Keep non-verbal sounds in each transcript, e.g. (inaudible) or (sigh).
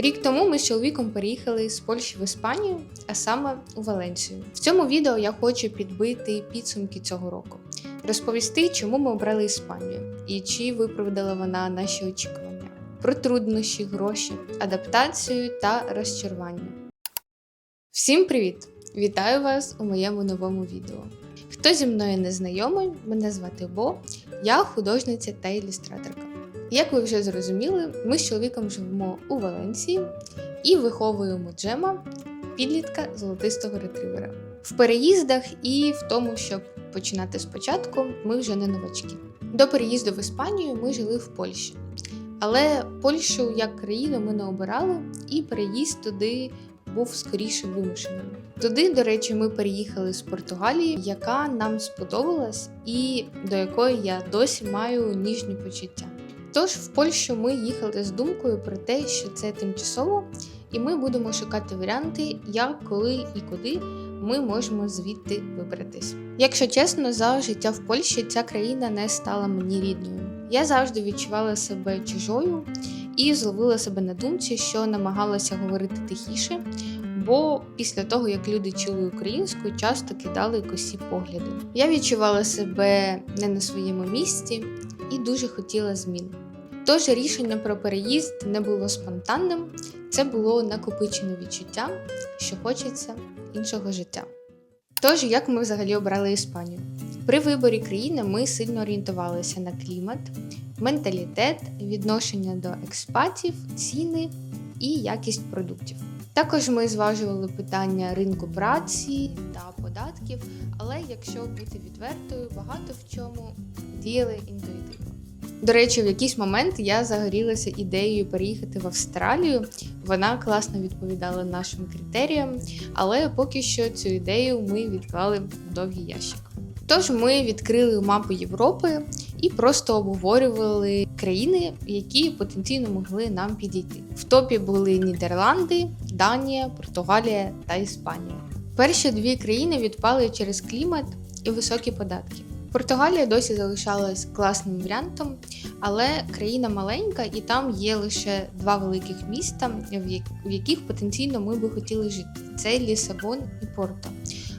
Рік тому ми з чоловіком переїхали з Польщі в Іспанію, а саме у Валенсію. В цьому відео я хочу підбити підсумки цього року, розповісти, чому ми обрали Іспанію і чи виправдала вона наші очікування, про труднощі, гроші, адаптацію та розчарування. Всім привіт! Вітаю вас у моєму новому відео. Хто зі мною не знайомий, мене звати Бо, я художниця та ілюстраторка. Як ви вже зрозуміли, ми з чоловіком живемо у Валенсії і виховуємо Джема, підлітка золотистого ретривера. В переїздах і в тому, щоб починати спочатку, ми вже не новачки. До переїзду в Іспанію ми жили в Польщі. Але Польщу як країну ми не обирали, і переїзд туди був скоріше вимушеним. Туди, до речі, ми переїхали з Португалії, яка нам сподобалась, і до якої я досі маю ніжні почуття. Тож в Польщу ми їхали з думкою про те, що це тимчасово, і ми будемо шукати варіанти, як, коли і куди ми можемо звідти вибратись. Якщо чесно, за життя в Польщі ця країна не стала мені рідною. Я завжди відчувала себе чужою і зловила себе на думці, що намагалася говорити тихіше, бо після того, як люди чули українську, часто кидали косі погляди. Я відчувала себе не на своєму місці і дуже хотіла змін. Тож рішення про переїзд не було спонтанним, це було накопичене відчуття, що хочеться іншого життя. Тож, як ми взагалі обрали Іспанію? При виборі країни ми сильно орієнтувалися на клімат, менталітет, відношення до експатів, ціни і якість продуктів. Також ми зважували питання ринку праці та податків, але якщо бути відвертою, багато в чому діяли інтуїтивно. До речі, в якийсь момент я загорілася ідеєю переїхати в Австралію. Вона класно відповідала нашим критеріям, але поки що цю ідею ми відклали в довгий ящик. Тож ми відкрили мапу Європи і просто обговорювали країни, які потенційно могли нам підійти. В топі були Нідерланди, Данія, Португалія та Іспанія. Перші дві країни відпали через клімат і високі податки. Португалія досі залишалась класним варіантом, але країна маленька, і там є лише два великих міста, в яких потенційно ми би хотіли жити: це Лісабон і Порто.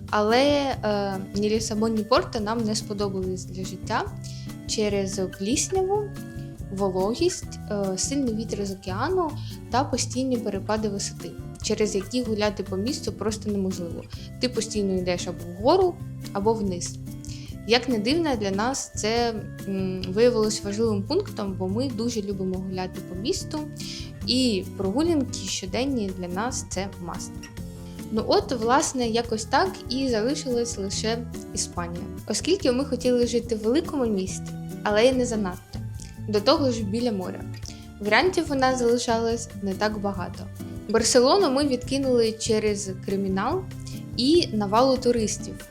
Але е, ні Лісабон, ні Порто нам не сподобались для життя через плісняву, вологість, е, сильний вітер з океану та постійні перепади висоти, через які гуляти по місту просто неможливо. Ти постійно йдеш або вгору, або вниз. Як не дивно, для нас це м, виявилось важливим пунктом, бо ми дуже любимо гуляти по місту, і прогулянки щоденні для нас це маст. Ну от, власне, якось так і залишилась лише Іспанія, оскільки ми хотіли жити в великому місті, але й не занадто. До того ж біля моря. Варіантів у нас залишалось не так багато. Барселону ми відкинули через кримінал і навалу туристів,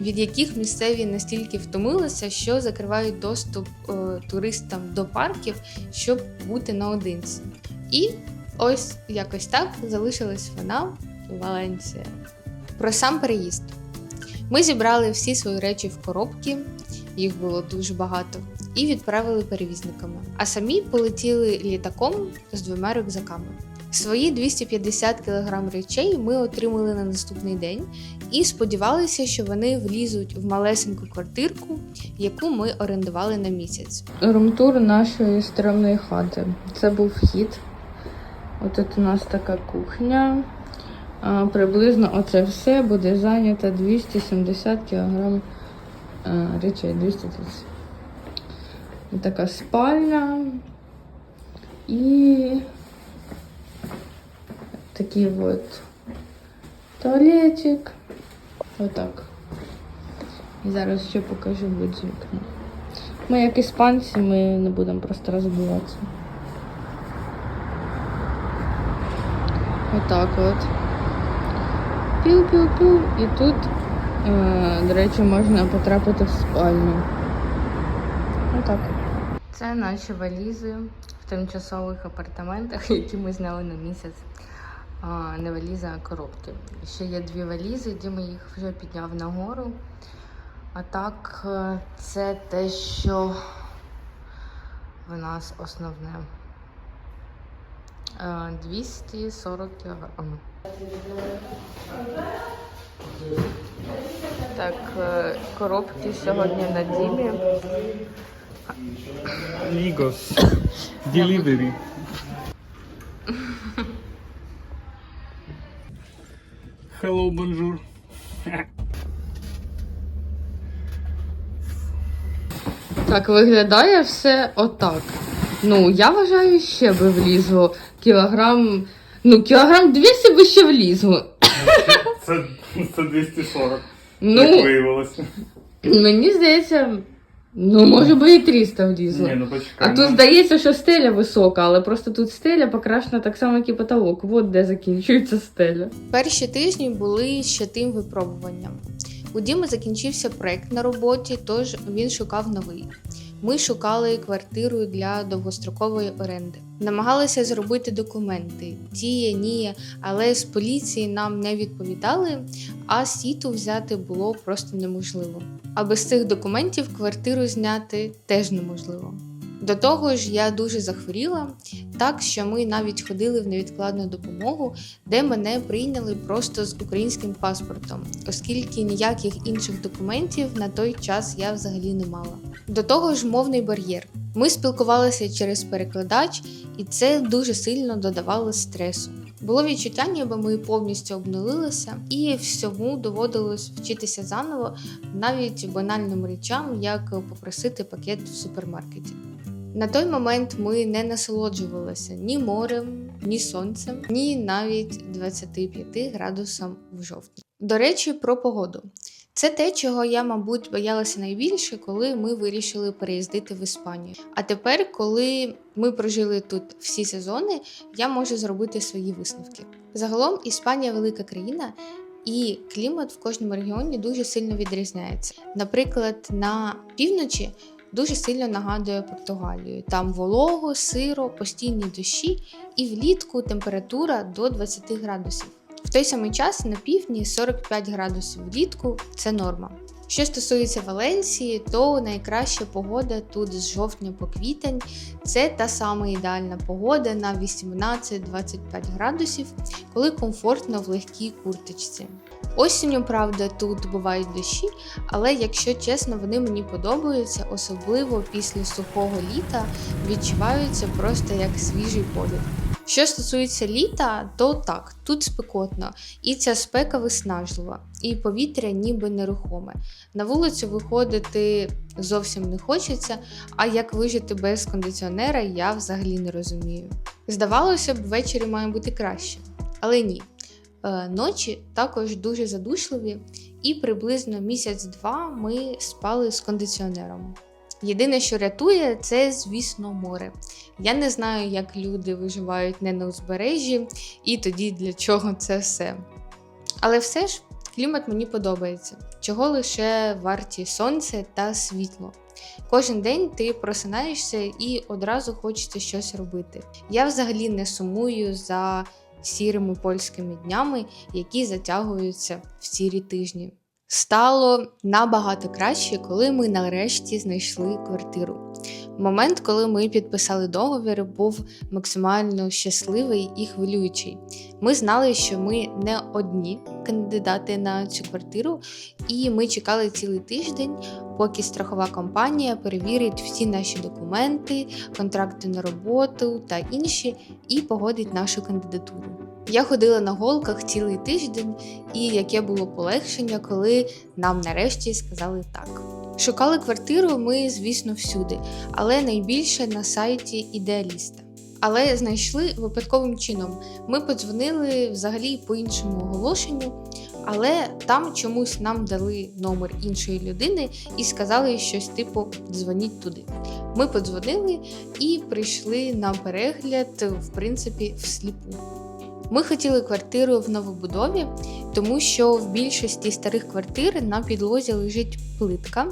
від яких місцеві настільки втомилися, що закривають доступ туристам до парків, щоб бути наодинці. І ось якось так залишилась вона. Валенсія. Про сам переїзд. Ми зібрали всі свої речі в коробки, їх було дуже багато, і відправили перевізниками. А самі полетіли літаком з двома рюкзаками. Свої 250 кг речей ми отримали на наступний день і сподівалися, що вони влізуть в малесеньку квартирку, яку ми орендували на місяць. Румтур нашої стрімної хати. Це був вхід. От тут у нас така кухня. Приблизно оце все буде зайнято 270 кг речей. 230. І така спальня і такий от туалетик. Отак. І зараз ще покажу з вікна. Ми як іспанці, ми не будемо просто розбиватися. Отак от. Піу-піу-піу. І тут, е, до речі, можна потрапити в спальню. Отак. Це наші валізи в тимчасових апартаментах, (laughs) які ми зняли на місяць. Не валізи, а коробки. Ще є дві валізи, Діма їх вже підняв нагору. А так, е, це те, що в нас основне. Е, 240 кг. Так, е, коробки сьогодні на дімі. Amigos, delivery. Hello, bonjour. Так виглядає все отак. Ну, я вважаю, ще би влізло кілограм. Ну, кілограм 200 би ще влізло. Це, це 240, як Ну, виявилося. мені здається, ну, може би і 300 влізло. Ні, ну почекай. А тут ну, здається, що стеля висока, але просто тут стеля покрашена так само, як і потолок. От де закінчується стеля. Перші тижні були ще тим випробуванням. У Діми закінчився проект на роботі, тож він шукав новий. Ми шукали квартиру для довгострокової оренди. Намагалися зробити документи, тіє, ніє, але з поліції нам не відповідали, а сіту взяти було просто неможливо. А без цих документів квартиру зняти теж неможливо. До того ж, я дуже захворіла, так що ми навіть ходили в невідкладну допомогу, де мене прийняли просто з українським паспортом, оскільки ніяких інших документів на той час я взагалі не мала. До того ж, мовний бар'єр. Ми спілкувалися через перекладач, і це дуже сильно додавало стресу. Було відчуття, ніби ми повністю обнулилися, і всьому доводилось вчитися заново, навіть банальним речам, як попросити пакет в супермаркеті. На той момент ми не насолоджувалися ні морем, ні сонцем, ні навіть 25 градусам в жовтні. До речі, про погоду. Це те, чого я, мабуть, боялася найбільше, коли ми вирішили переїздити в Іспанію. А тепер, коли ми прожили тут всі сезони, я можу зробити свої висновки. Загалом, Іспанія велика країна, і клімат в кожному регіоні дуже сильно відрізняється. Наприклад, на півночі дуже сильно нагадує Португалію. Там волого, сиро, постійні дощі, і влітку температура до 20 градусів. В той самий час на півдні 45 градусів влітку це норма. Що стосується Валенсії, то найкраща погода тут з жовтня по квітень це та сама ідеальна погода на 18-25 градусів, коли комфортно в легкій курточці. Осінню, правда, тут бувають дощі, але якщо чесно, вони мені подобаються, особливо після сухого літа відчуваються просто як свіжий подих. Що стосується літа, то так, тут спекотно, і ця спека виснажлива, і повітря ніби нерухоме. На вулицю виходити зовсім не хочеться, а як вижити без кондиціонера, я взагалі не розумію. Здавалося б, ввечері має бути краще, але ні. Е, Ночі також дуже задушливі, і приблизно місяць-два ми спали з кондиціонером. Єдине, що рятує, це, звісно, море. Я не знаю, як люди виживають не на узбережжі, і тоді для чого це все. Але все ж клімат мені подобається, чого лише варті сонце та світло. Кожен день ти просинаєшся і одразу хочеться щось робити. Я взагалі не сумую за сірими польськими днями, які затягуються в сірі тижні. Стало набагато краще, коли ми нарешті знайшли квартиру. Момент, коли ми підписали договір, був максимально щасливий і хвилюючий. Ми знали, що ми не одні кандидати на цю квартиру, і ми чекали цілий тиждень, поки страхова компанія перевірить всі наші документи, контракти на роботу та інші, і погодить нашу кандидатуру. Я ходила на голках цілий тиждень, і яке було полегшення, коли нам нарешті сказали так. Шукали квартиру ми, звісно, всюди, але найбільше на сайті ідеаліста. Але знайшли випадковим чином. Ми подзвонили взагалі по іншому оголошенню, але там чомусь нам дали номер іншої людини і сказали щось типу дзвоніть туди. Ми подзвонили і прийшли на перегляд, в принципі, всліпу. Ми хотіли квартиру в новобудові, тому що в більшості старих квартир на підлозі лежить плитка,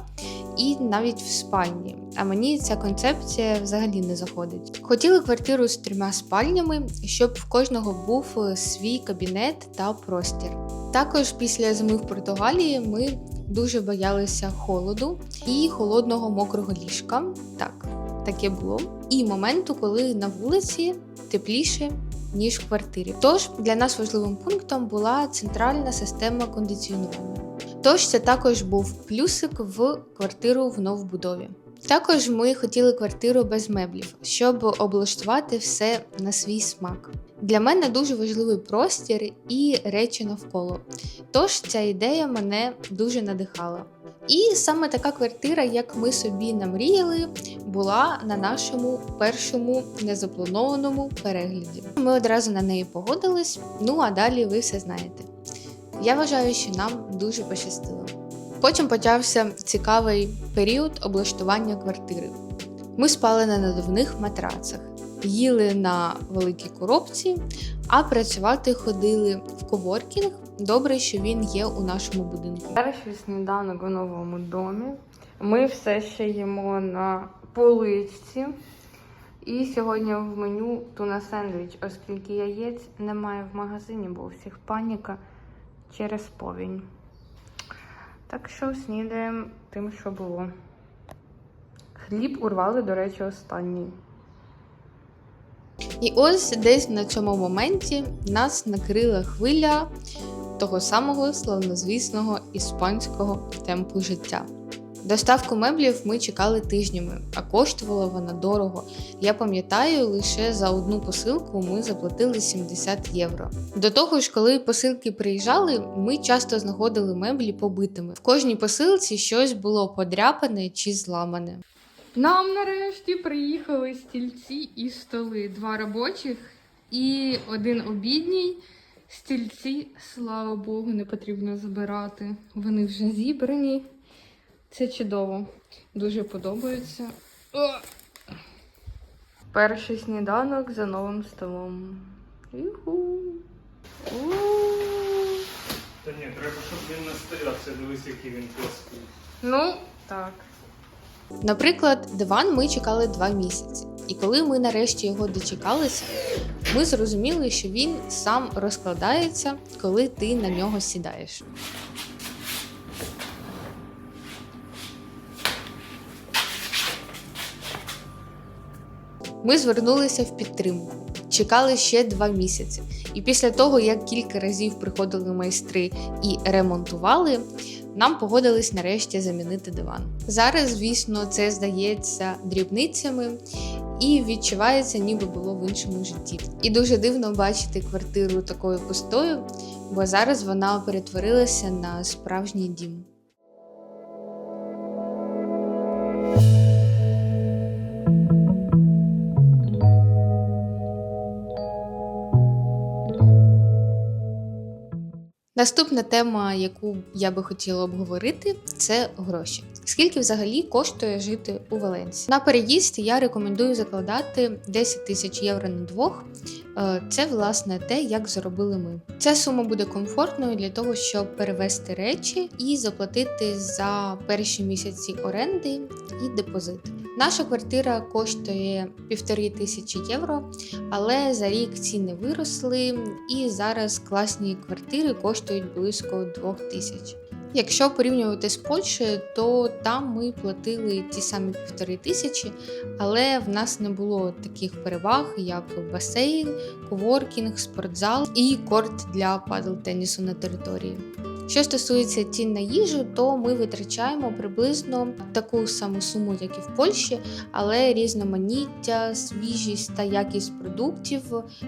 і навіть в спальні. А мені ця концепція взагалі не заходить. Хотіли квартиру з трьома спальнями, щоб в кожного був е, свій кабінет та простір. Також після зими в Португалії ми дуже боялися холоду і холодного мокрого ліжка. Так, таке було. І моменту, коли на вулиці тепліше. Ніж в квартирі. Тож для нас важливим пунктом була центральна система кондиціонування. Тож це також був плюсик в квартиру в новбудові. Також ми хотіли квартиру без меблів, щоб облаштувати все на свій смак. Для мене дуже важливий простір і речі навколо. Тож ця ідея мене дуже надихала. І саме така квартира, як ми собі намріяли, була на нашому першому незапланованому перегляді. Ми одразу на неї погодились, ну а далі ви все знаєте. Я вважаю, що нам дуже пощастило. Потім почався цікавий період облаштування квартири. Ми спали на надувних матрацах, їли на великій коробці, а працювати ходили в коворкінг. Добре, що він є у нашому будинку. Перший сніданок у новому домі. Ми все ще їмо на поличці. І сьогодні в меню туна сендвіч, оскільки яєць немає в магазині, бо у всіх паніка через повінь. Так що снідаємо тим, що було. Хліб урвали, до речі, останній. І ось десь на цьому моменті нас накрила хвиля того самого славнозвісного іспанського темпу життя. Доставку меблів ми чекали тижнями, а коштувала вона дорого. Я пам'ятаю, лише за одну посилку ми заплатили 70 євро. До того ж, коли посилки приїжджали, ми часто знаходили меблі побитими. В кожній посилці щось було подряпане чи зламане. Нам нарешті приїхали стільці і столи. Два робочих і один обідній. Стільці, слава Богу, не потрібно забирати. Вони вже зібрані. Це чудово. Дуже подобається. О! Перший сніданок за новим столом. Юху. У. Та ні, треба, щоб він не стоявся. Дивись, який він плоский. Ну, так. Наприклад, диван ми чекали два місяці, і коли ми нарешті його дочекалися, ми зрозуміли, що він сам розкладається, коли ти на нього сідаєш. Ми звернулися в підтримку, чекали ще два місяці. І після того, як кілька разів приходили майстри і ремонтували, нам погодились нарешті замінити диван. Зараз, звісно, це здається дрібницями і відчувається, ніби було в іншому житті. І дуже дивно бачити квартиру такою пустою, бо зараз вона перетворилася на справжній дім. Наступна тема, яку я би хотіла обговорити, це гроші. Скільки взагалі коштує жити у Валенсії? На переїзд я рекомендую закладати 10 тисяч євро на двох. Е, Це власне те, як заробили ми. Ця сума буде комфортною для того, щоб перевести речі і заплатити за перші місяці оренди і депозит. Наша квартира коштує півтори тисячі євро, але за рік ціни виросли, і зараз класні квартири коштують близько двох тисяч. Якщо порівнювати з Польщею, то там ми платили ті самі півтори тисячі, але в нас не було таких переваг, як басейн, коворкінг, спортзал і корт для падл-тенісу на території. Що стосується цін на їжу, то ми витрачаємо приблизно таку саму суму, як і в Польщі, але різноманіття, свіжість та якість продуктів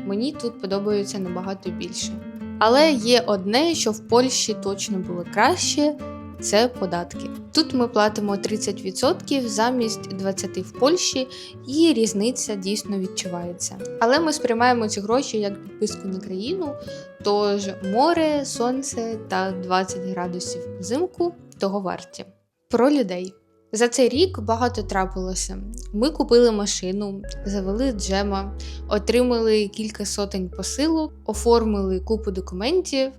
мені тут подобаються набагато більше. Але є одне, що в Польщі точно було краще. Це податки. Тут ми платимо 30% замість 20% в Польщі, і різниця дійсно відчувається. Але ми сприймаємо ці гроші як підписку на країну, тож море, сонце та 20 градусів взимку того варті. Про людей. За цей рік багато трапилося. Ми купили машину, завели джема, отримали кілька сотень посилок, оформили купу документів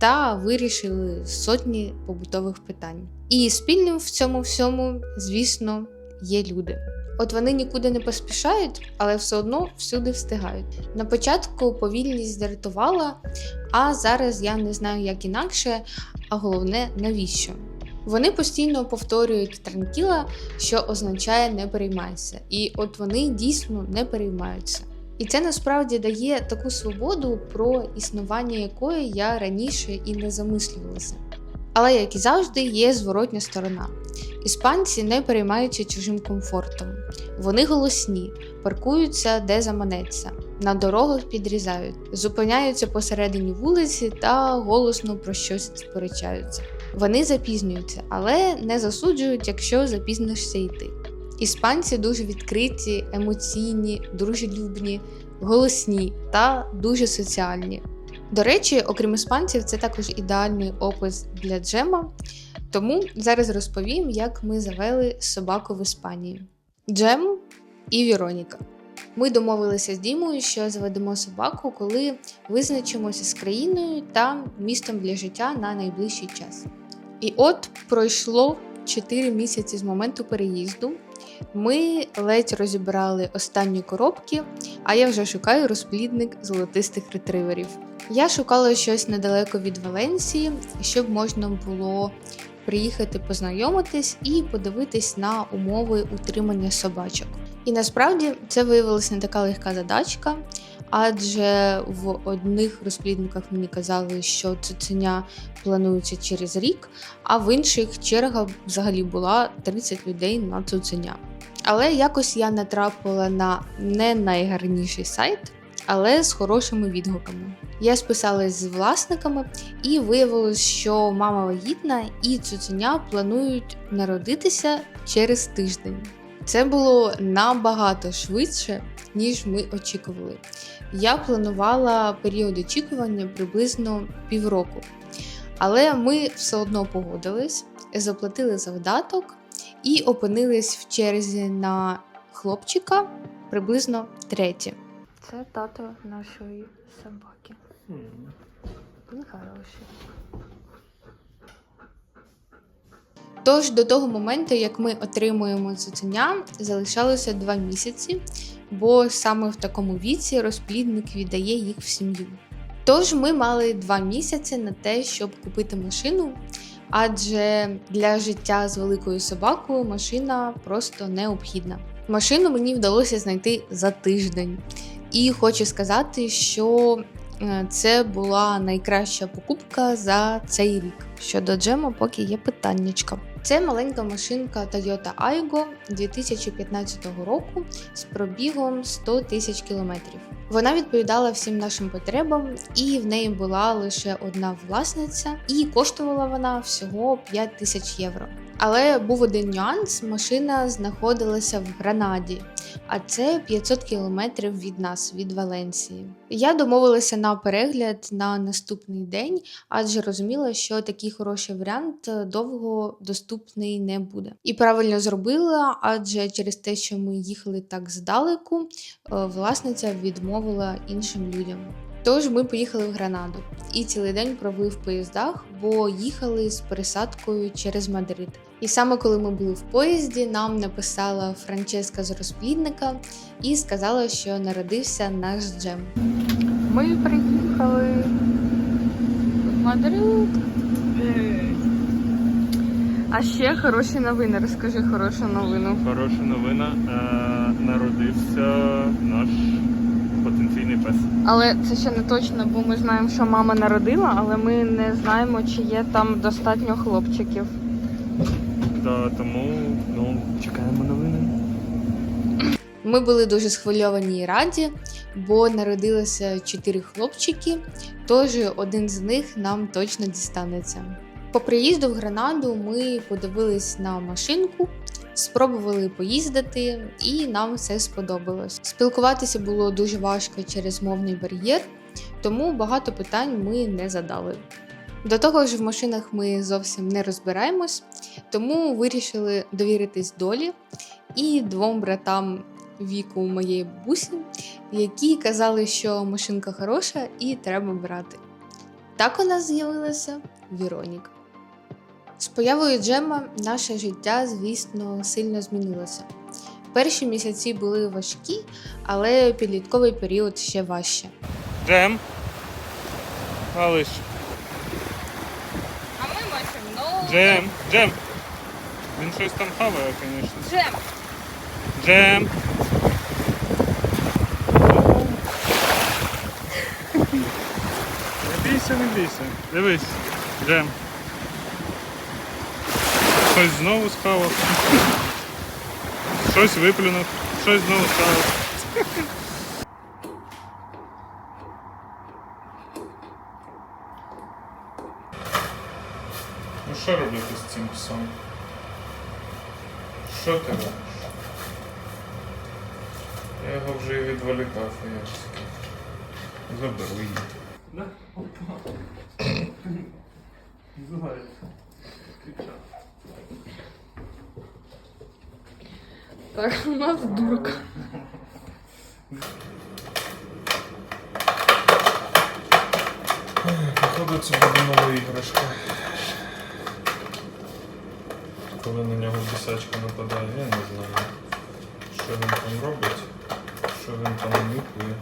та вирішили сотні побутових питань. І спільним в цьому всьому, звісно, є люди. От вони нікуди не поспішають, але все одно всюди встигають. На початку повільність здратувала, а зараз я не знаю, як інакше, а головне, навіщо. Вони постійно повторюють транкіла, що означає не переймайся. І от вони дійсно не переймаються. І це насправді дає таку свободу, про існування якої я раніше і не замислювалася. Але, як і завжди, є зворотня сторона. Іспанці не переймаються чужим комфортом. Вони голосні, паркуються де заманеться, на дорогах підрізають, зупиняються посередині вулиці та голосно про щось сперечаються. Вони запізнюються, але не засуджують, якщо запізнишся йти. Іспанці дуже відкриті, емоційні, дружелюбні, голосні та дуже соціальні. До речі, окрім іспанців, це також ідеальний опис для Джема. Тому зараз розповім, як ми завели собаку в Іспанії. Джем і Віроніка. Ми домовилися з Дімою, що заведемо собаку, коли визначимося з країною та містом для життя на найближчий час. І от пройшло 4 місяці з моменту переїзду. Ми ледь розібрали останні коробки, а я вже шукаю розплідник золотистих ретриверів. Я шукала щось недалеко від Валенсії, щоб можна було приїхати познайомитись і подивитись на умови утримання собачок. І насправді це виявилася не така легка задачка, адже в одних розплідниках мені казали, що цуценя планується через рік, а в інших черга взагалі була 30 людей на цуценя. Але якось я натрапила на не найгарніший сайт, але з хорошими відгуками. Я списалась з власниками, і виявилось, що мама вагітна і цуценя планують народитися через тиждень. Це було набагато швидше, ніж ми очікували. Я планувала період очікування приблизно півроку. Але ми все одно погодились, заплатили завдаток і опинились в черзі на хлопчика приблизно третє. Це тато нашої собаки. Він хороший. Тож до того моменту, як ми отримуємо цуценя, залишалося два місяці, бо саме в такому віці розплідник віддає їх в сім'ю. Тож ми мали два місяці на те, щоб купити машину, адже для життя з великою собакою машина просто необхідна. Машину мені вдалося знайти за тиждень. І хочу сказати, що е, це була найкраща покупка за цей рік. Щодо джема, поки є питаннячка. Це маленька машинка Toyota Aygo 2015 року з пробігом 100 тисяч кілометрів. Вона відповідала всім нашим потребам, і в неї була лише одна власниця, і коштувала вона всього 5 тисяч євро. Але був один нюанс: машина знаходилася в Гранаді, а це 500 кілометрів від нас, від Валенсії. Я домовилася на перегляд на наступний день, адже розуміла, що такий хороший варіант довго доступний не буде. І правильно зробила, адже через те, що ми їхали так здалеку, е, власниця відмовила іншим людям. Тож ми поїхали в Гранаду і цілий день провели в поїздах, бо їхали з пересадкою через Мадрид. І саме коли ми були в поїзді, нам написала Франческа з розплідника і сказала, що народився наш джем. Ми приїхали в Мадрид. А ще хороші новини. Розкажи хорошу новину. Хороша новина. Е, народився наш потенційний пес. Але це ще не точно, бо ми знаємо, що мама народила, але ми не знаємо, чи є там достатньо хлопчиків. Да, тому ну, чекаємо новини. Ми були дуже схвильовані і раді, бо народилося чотири хлопчики, тож один з них нам точно дістанеться. По приїзду в Гранаду ми подивились на машинку, спробували поїздити, і нам все сподобалось. Спілкуватися було дуже важко через мовний бар'єр, тому багато питань ми не задали. До того ж, в машинах ми зовсім не розбираємось, тому вирішили довіритись долі і двом братам віку моєї бабусі, які казали, що машинка хороша і треба брати. Так у нас з'явилася Віроніка. З появою Джема наше життя, звісно, сильно змінилося. Перші місяці були важкі, але підлітковий період ще важче. Джем. Малиш. А ми бачимо Джем. Джем. Він щось там хаває, звісно. Джем. Джем. Не бійся, не бійся. Дивись, Джем. Щось знову схавав. Щось виплюнув, щось знову схавав. Ну що робити з цим псом? Що ти робиш? Я його вже і відволікав, а я сказав. Заберу її. Да? Опа. Заяць. Так, у нас дурка. Походу це буде нова іграшка. Коли на нього бісачка нападає, я не знаю, що він там робить, що він там нюхає.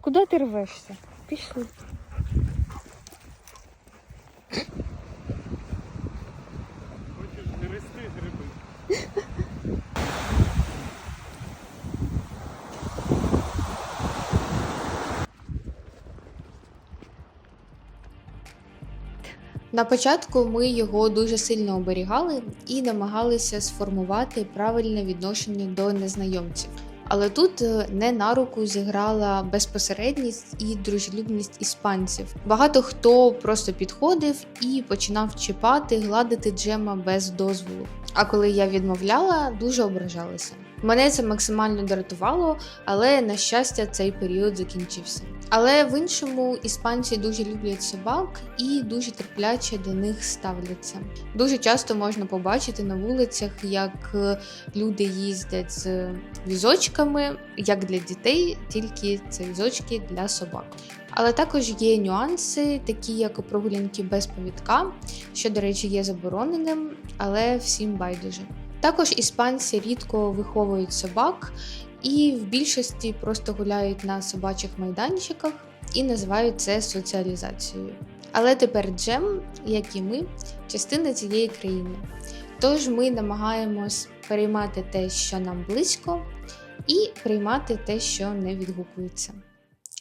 Куди ти рвешся? Пішли. На початку ми його дуже сильно оберігали і намагалися сформувати правильне відношення до незнайомців. Але тут е, не на руку зіграла безпосередність і дружелюбність іспанців. Багато хто просто підходив і починав чіпати, гладити Джема без дозволу. А коли я відмовляла, дуже ображалися. Мене це максимально дратувало, але на щастя цей період закінчився. Але в іншому іспанці дуже люблять собак і дуже терпляче до них ставляться. Дуже часто можна побачити на вулицях, як е, люди їздять з візочками, як для дітей, тільки це візочки для собак. Але також є нюанси, такі як прогулянки без повідка, що, до речі, є забороненим, але всім байдуже. Також іспанці рідко виховують собак і в більшості просто гуляють на собачих майданчиках і називають це соціалізацією. Але тепер Джем, як і ми, частина цієї країни. Тож ми намагаємось переймати те, що нам близько, і приймати те, що не відгукується.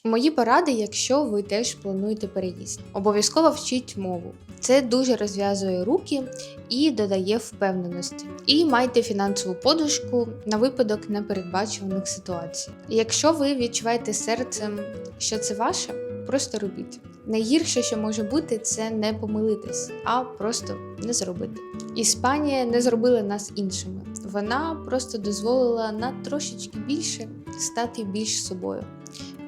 Мої поради, якщо ви теж плануєте переїзд, обов'язково вчіть мову. Це дуже розв'язує руки і додає впевненості. І майте фінансову подушку на випадок непередбачуваних ситуацій. Якщо ви відчуваєте серцем, що це ваше, просто робіть. Найгірше, що може бути, це не помилитись, а просто не зробити. Іспанія не зробила нас іншими. Вона просто дозволила на трошечки більше стати більш собою.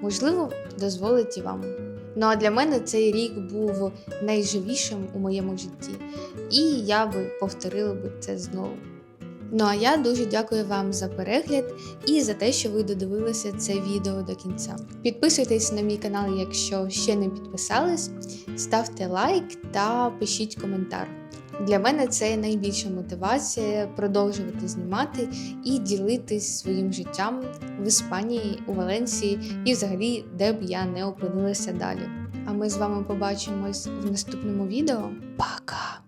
Можливо, дозволить і вам. Ну а для мене цей рік був найживішим у моєму житті, і я би повторила би це знову. Ну а я дуже дякую вам за перегляд і за те, що ви додивилися це відео до кінця. Підписуйтесь на мій канал, якщо ще не підписались, ставте лайк та пишіть коментар. Для мене це найбільша мотивація продовжувати знімати і ділитись своїм життям в Іспанії, у Валенсії і взагалі, де б я не опинилася далі. А ми з вами побачимось в наступному відео. Пока!